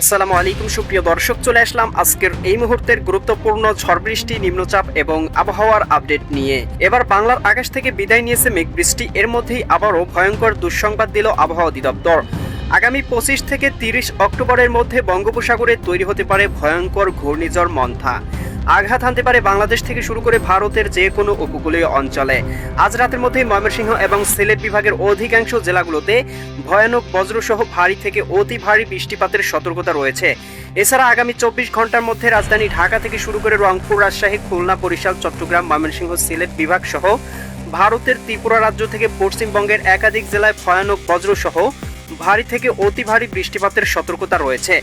আসসালামু আলাইকুম, সুপ্রিয় দর্শক, চলে আসলাম আজকের এই মুহূর্তের গুরুত্বপূর্ণ ঝড় বৃষ্টি নিম্নচাপ এবং আবহাওয়ার আপডেট নিয়ে। এবার বাংলার আকাশ থেকে বিদায় নিয়েছে মেঘ বৃষ্টি এর মধ্যেই আবারও ভয়ঙ্কর দুঃসংবাদ দিল আবহাওয়া অধিদপ্তর। আগামী পঁচিশ থেকে তিরিশ অক্টোবরের মধ্যে বঙ্গোপসাগরে তৈরি হতে পারে ভয়ঙ্কর ঘূর্ণিঝড় মন্থা। আঘাত হানতে পারে বাংলাদেশ থেকে শুরু করে ভারতের যে কোনো উপকূলীয় অঞ্চলে। আজ রাতের মধ্যে ময়মনসিংহ এবং সিলেট বিভাগের অধিকাংশ জেলাগুলোতে ভয়ানক বজ্রসহ ভারী থেকে অতি ভারী বৃষ্টিপাতের সতর্কতা রয়েছে। এছাড়া আগামী চব্বিশ ঘণ্টার মধ্যে রাজধানী ঢাকা থেকে শুরু করে রংপুর, রাজশাহী, খুলনা, বরিশাল, চট্টগ্রাম, ময়মনসিংহ, সিলেট বিভাগ সহ ভারতের ত্রিপুরা রাজ্য থেকে পশ্চিমবঙ্গের একাধিক জেলায় ভয়ানক বজ্রসহ ভারী থেকে অতি ভারী বৃষ্টিপাতের সতর্কতা রয়েছে।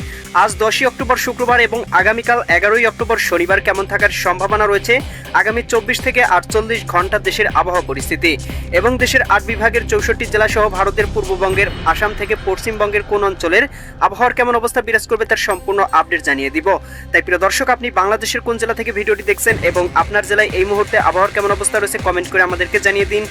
আজ দশই অক্টোবর শুক্রবার এবং আগামীকাল এগারোই অক্টোবর শনিবার কেমন থাকার সম্ভাবনা রয়েছে? আগামী চব্বিশ থেকে আটচল্লিশ ঘণ্টা দেশের আবহাওয়া পরিস্থিতি এবং দেশের আট বিভাগের চৌষট্টি জেলা সহ ভারতের পূর্ববঙ্গের, আসাম থেকে পশ্চিমবঙ্গের কোন অঞ্চলের আবহাওয়ার কেমন অবস্থা বিরাজ করবে তার সম্পূর্ণ আপডেট জানিয়ে দিব। তাই প্রিয় দর্শক, আপনি বাংলাদেশের কোন জেলা থেকে ভিডিওটি দেখছেন এবং আপনার জেলায় এই মুহূর্তে আবহাওয়ার কেমন অবস্থা রয়েছে কমেন্ট করে আমাদেরকে জানিয়ে দিন।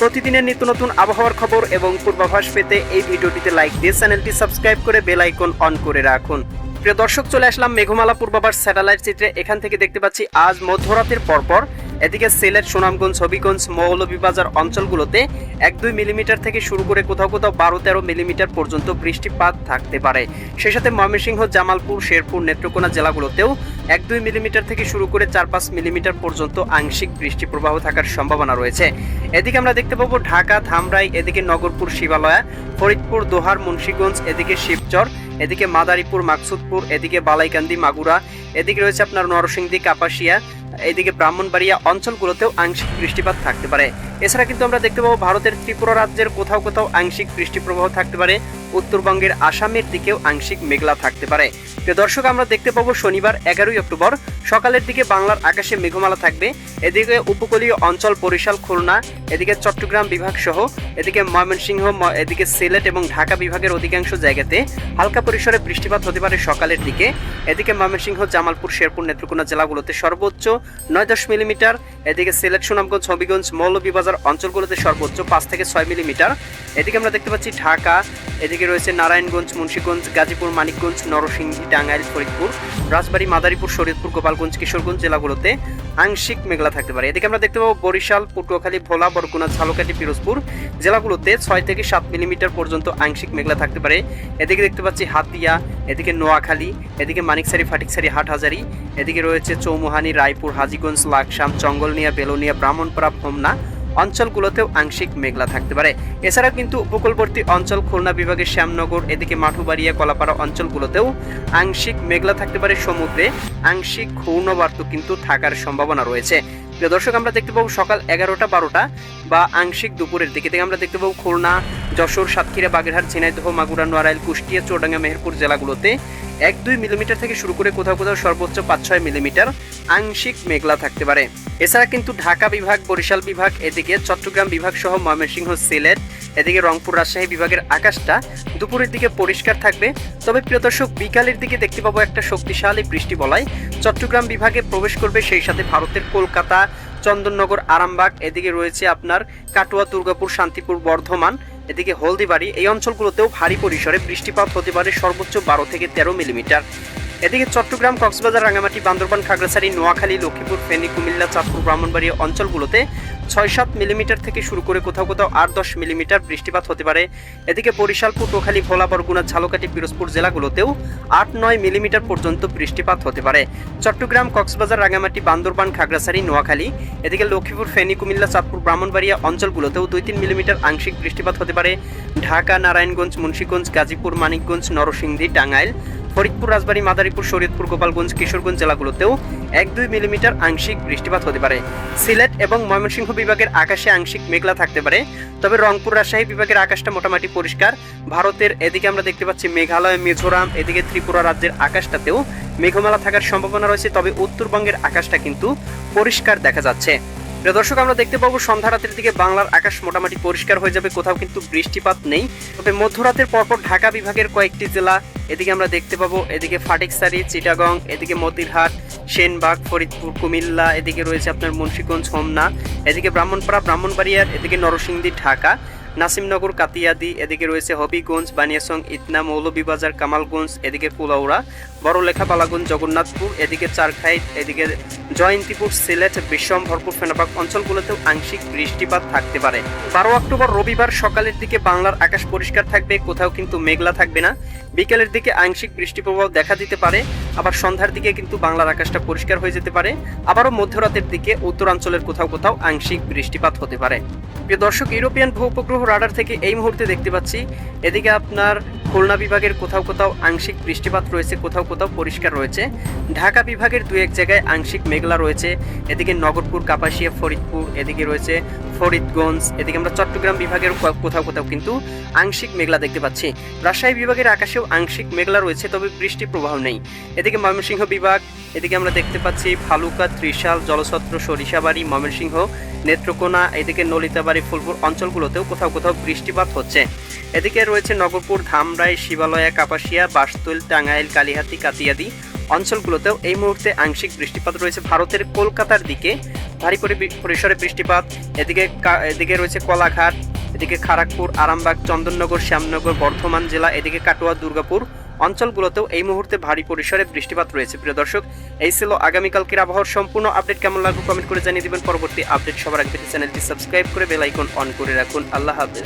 প্রতিদিনের নিত্য নতুন আবহাওয়ার খবর এবং পূর্বাভাস পেতে এই ভিডিওটিতে লাইক দিয়ে চ্যানেলটি সাবস্ক্রাইব করে বেল আইকন অন করে রাখুন। প্রিয় দর্শক, চলে আসলাম মেঘমালা পূর্বাভাস স্যাটেলাইট চিত্রে। এখান থেকে দেখতে পাচ্ছি, আজ মধ্যরাতের পরপর এদিকে সিলেট, সুনামগঞ্জ, হবিগঞ্জ, মৌলভীবাজার অঞ্চলগুলোতে এক দুই মিলিমিটার থেকে শুরু করে কোথাও কোথাও বারো তেরো মিলিমিটার পর্যন্ত বৃষ্টিপাত থাকতে পারে। সেই সাথে ময়মনসিংহ, জামালপুর, শেরপুর, নেত্রকোনা জেলাগুলোতেও এক দুই মিলিমিটার থেকে শুরু করে চার পাঁচ মিলিমিটার পর্যন্ত আংশিক বৃষ্টি প্রবাহ থাকার সম্ভাবনা রয়েছে। এদিকে আমরা দেখতে পাবো ঢাকা, ধামরাই, এদিকে নগরপুর, শিবালয়া, ফরিদপুর, দোহার, মুন্সীগঞ্জ, এদিকে শিবচর, এদিকে মাদারীপুর, মাকসুদপুর, এদিকে বালাইকান্দি, মাগুরা, এদিকে রয়েছে আপনার নরসিংদী, কাপাসিয়া এদিকে ব্রাহ্মণবাড়িয়া অঞ্চলগুলোতেও আংশিক বৃষ্টিপাত থাকতে পারে। এছাড়া কিন্তু আমরা দেখতে পাবো ভারতের ত্রিপুরা রাজ্যের কোথাও কোথাও আংশিক বৃষ্টি প্রবাহ থাকতে পারে। উত্তরবঙ্গের আসামের দিকেও আংশিক মেঘলা থাকতে পারে। প্রিয় দর্শক, আমরা দেখতে পাবো শনিবার এগারোই অক্টোবর সকালের দিকে বাংলার আকাশে মেঘমালা থাকবে। এদিকে উপকূলীয় অঞ্চল বরিশাল, খুলনা, এদিকে চট্টগ্রাম বিভাগ সহ, এদিকে ময়মনসিংহ এদিকে সিলেট এবং ঢাকা বিভাগের অধিকাংশ জায়গাতে হালকা পরিসরে বৃষ্টিপাত হতে পারে সকালের দিকে। এদিকে ময়মনসিংহ, জামালপুর, শেরপুর, নেত্রকোনা জেলাগুলোতে সর্বোচ্চ নয় দশ মিলিমিটার। এদিকে সিলেট, সুনামগঞ্জ, হবিগঞ্জ, মৌলভীবাজার অঞ্চলগুলোতে সর্বোচ্চ পাঁচ থেকে ছয় মিলিমিটার। এদিকে আমরা দেখতে পাচ্ছি ঢাকা এদিকে রয়েছে নারায়ণগঞ্জ, মুন্সীগঞ্জ, গাজীপুর, মানিকগঞ্জ নরসিংদী টাঙ্গাইল ফরিদপুর, রাজবাড়ী, মাদারীপুর, শরীয়তপুর, গোপালগঞ্জ, কিশোরগঞ্জ জেলাগুলোতে আংশিক মেঘলা থাকতে পারে। এদিকে আমরা দেখতে পাবো বরিশাল, পটুয়াখালী, ভোলা, বরগুনা, ঝালকাঠি, পিরোজপুর জেলাগুলোতে ছয় থেকে সাত মিলিমিটার পর্যন্ত আংশিক মেঘলা থাকতে পারে। এদিকে দেখতে পাচ্ছি হাতিয়া, এদিকে নোয়াখালী, এদিকে মানিকসারি, ফাটিকসারি, হাটহাজারি, এদিকে রয়েছে চৌমুহানি, রায়পুর, হাজিগঞ্জ, লাকসাম, চঙ্গলনিয়া, বেলোনিয়া, ব্রাহ্মণপাড়া হোমনা অঞ্চলগুলোতেও আংশিক মেঘলা থাকতে পারে। এছাড়া কিন্তু উপকূলবর্তী অঞ্চল খুলনা বিভাগের শ্যামনগর, এদিকে মাঠুবাড়িয়া, কলাপাড়া অঞ্চলগুলোতেও আংশিক মেঘলা থাকতে পারে সমুদ্রে। আংশিক ঘূর্ণবার্ত কিন্তু থাকার সম্ভাবনা রয়েছে। প্রিয় দর্শক, আমরা দেখতে পাবো সকাল এগারোটা বারোটা বা আংশিক দুপুরের দিকে। থেকে আমরা দেখতে পাবো খুলনা, যশোর, সাতক্ষীরা, বাগেরহাট, ঝিনাইদহ, মাগুরা, নোয়ারাইল, কুষ্টিয়া, চৌডাঙ্গা, মেহেরপুর জেলাগুলোতে এক দুই মিলিমিটার থেকে শুরু করে কোথাও কোথাও সর্বোচ্চ পাঁচ ছয় মিলিমিটার আংশিক মেঘলা থাকতে পারে। এছাড়া কিন্তু ঢাকা বিভাগ, বরিশাল বিভাগ, এদিকে চট্টগ্রাম বিভাগ সহ ময়মনসিংহ, সিলেট, এদিকে রংপুর রাজশাহী বিভাগের আকাশটা দুপুরের দিকে পরিষ্কার থাকবে। তবে প্রিয় দর্শক, বিকালের দিকে দেখতে পাবো একটা শক্তিশালী বৃষ্টি বলায়। চট্টগ্রাম বিভাগে প্রবেশ করবে সেই সাথে ভারতের কলকাতা, চন্দননগর, আরামবাগ, এদিকে রয়েছে আপনার কাটোয়া, দুর্গাপুর, শান্তিপুর, বর্ধমান। এদিকে হলদিবাড়ি এই অঞ্চলগুলোতেও ভারী পরিসরে বৃষ্টিপাত হতে পারে সর্বোচ্চ বারো থেকে তেরো মিলিমিটার। এদিকে চট্টগ্রাম, কক্সবাজার রাঙামাটি বান্দরবান, খাগড়াছড়ি, নোয়াখালী, লক্ষ্মীপুর, ফেনী, কুমিল্লা, চাঁদপুর, ব্রাহ্মণবাড়িয়া অঞ্চলগুলোতে ছয় সাত মিলিমিটার থেকে শুরু করে কোথাও কোথাও আট দশ মিলিমিটার বৃষ্টিপাত হতে পারে। এদিকে বরিশাল পটুয়াখালী ভোলা, বরগুনা, ঝালকাঠি, পিরোজপুর জেলাগুলোতেও আট নয় মিলিমিটার পর্যন্ত বৃষ্টিপাত হতে পারে। চট্টগ্রাম, কক্সবাজার রাঙামাটি বান্দরবান, খাগড়াছড়ি, নোয়াখালী, এদিকে লক্ষ্মীপুর, ফেনী, কুমিল্লা, চাঁদপুর, ব্রাহ্মণবাড়িয়া অঞ্চলগুলোতেও দুই তিন মিলিমিটার আংশিক বৃষ্টিপাত হতে পারে। ঢাকা, নারায়ণগঞ্জ, মুন্সীগঞ্জ, গাজীপুর, মানিকগঞ্জ, নরসিংদী, টাঙ্গাইল ফরিদপুর, রাজবাড়ী, মাদারীপুর, শরীয়তপুর, গোপালগঞ্জ, কিশোরগঞ্জ জেলাগুলোতেও এক দুই মিলিমিটার আংশিক বৃষ্টিপাত হতে পারে। সিলেট এবং ময়মনসিংহ বিভাগের আকাশে আংশিক মেঘলা থাকতে পারে। তবে রংপুর, রাজশাহী বিভাগের আকাশটা মোটামুটি পরিষ্কার। ভারতের এদিকে আমরা দেখতে পাচ্ছি মেঘালয়, মিজোরাম, এদিকে ত্রিপুরা রাজ্যের আকাশটাতেও মেঘমালা থাকার সম্ভাবনা রয়েছে। তবে উত্তরবঙ্গের আকাশটা কিন্তু পরিষ্কার দেখা যাচ্ছে। প্রিয় দর্শক, আমরা দেখতে পাবো সন্ধ্যা রাতের দিকে বাংলার আকাশ মোটামুটি পরিষ্কার হয়ে যাবে, কোথাও কিন্তু বৃষ্টিপাত নেই। তবে মধ্যরাতের পরপর ঢাকা বিভাগের কয়েকটি জেলা, এদিকে আমরা দেখতে পাবো এদিকে ফাটিকসারি, চিটাগং, এদিকে মতিরহাট, সেনবাগ, ফরিদপুর, কুমিল্লা, এদিকে রয়েছে আপনার মুন্সীগঞ্জ, হোমনা, এদিকে ব্রাহ্মণপাড়া, ব্রাহ্মণবাড়িয়ার, এদিকে নরসিংদী, ঢাকা, নাসিমনগর, কাতিয়াদি, এদিকে রয়েছে হবিগঞ্জ বানিয়াসং ইতনা, মৌলভীবাজার, কামালগঞ্জ, এদিকে কুলাউড়া। বড়লেখা বালাগঞ্জ জগন্নাথপুর, এদিকে চারখাই, এদিকে জয়ন্তীপুর, সিলেট, বিষম, ভরপুর, ফেনাবাগ অঞ্চলগুলোতেও আংশিক বৃষ্টিপাত থাকতে পারে। বারো অক্টোবর রবিবার সকালের দিকে বাংলার আকাশ পরিষ্কার থাকবে, কোথাও কিন্তু মেঘলা থাকবে না। বিকেলের দিকে আংশিক বৃষ্টি প্রভাব দেখা দিতে পারে, আবার সন্ধ্যার দিকে কিন্তু বাংলার আকাশটা পরিষ্কার হয়ে যেতে পারে। আবারও মধ্যরাতের দিকে উত্তরাঞ্চলের কোথাও কোথাও আংশিক বৃষ্টিপাত হতে পারে। প্রিয় দর্শক, ইউরোপিয়ান ভূ উপগ্রহ রাডার থেকে এই মুহূর্তে দেখতে পাচ্ছি। এদিকে আপনার খুলনা বিভাগের কোথাও কোথাও আংশিক বৃষ্টিপাত রয়েছে, কোথাও কোথাও পরিষ্কার রয়েছে। ঢাকা বিভাগের দু এক জায়গায় আংশিক মেঘলা রয়েছে। এদিকে নগরপুর, কাপাসিয়া, ফরিদপুর, এদিকে রয়েছে ফরিদগঞ্জ, এদিকে আমরা চট্টগ্রাম বিভাগের কোথাও কোথাও কিন্তু আংশিক মেঘলা দেখতে পাচ্ছি। রাজশাহী বিভাগের আকাশেও আংশিক মেঘলা রয়েছে, তবে বৃষ্টি প্রবাহ নেই। এদিকে ময়মনসিংহ বিভাগ, এদিকে আমরা দেখতে পাচ্ছি ফালুকা ত্রিশাল জলছত্র সরিষাবাড়ি, ময়মনসিংহ, নেত্রকোনা, এদিকে নলিতাবাড়ি, ফুলপুর অঞ্চলগুলোতেও কোথাও কোথাও বৃষ্টিপাত হচ্ছে। এদিকে রয়েছে নগরপুর, ধামরাই, শিবালয়া, কাপাসিয়া, বাসতুল, টাঙ্গাইল, কালিহাতি, কাতিয়াদি অঞ্চলগুলোতেও এই মুহূর্তে আংশিক বৃষ্টিপাত রয়েছে। ভারতের কলকাতার দিকে ভারী পরি- পরিসরে বৃষ্টিপাত, এদিকে এদিকে রয়েছে কলাঘাট, এদিকে খড়গপুর আরামবাগ, চন্দননগর, শ্যামনগর, বর্ধমান জেলা, এদিকে কাটোয়া, দুর্গাপুর অঞ্চলগুলোতেও এই মুহূর্তে ভারী পরিসরে বৃষ্টিপাত রয়েছে। প্রিয় দর্শক, এই ছিল আগামীকালকের আবহাওয়ার সম্পূর্ণ আপডেট। কেমন লাগবে কমেন্ট করে জানিয়ে দিবেন। পরবর্তী আপডেট সবার আগে চ্যানেলটি সাবস্ক্রাইব করে বেল আইকন অন করে রাখুন। আল্লাহ হাফেজ।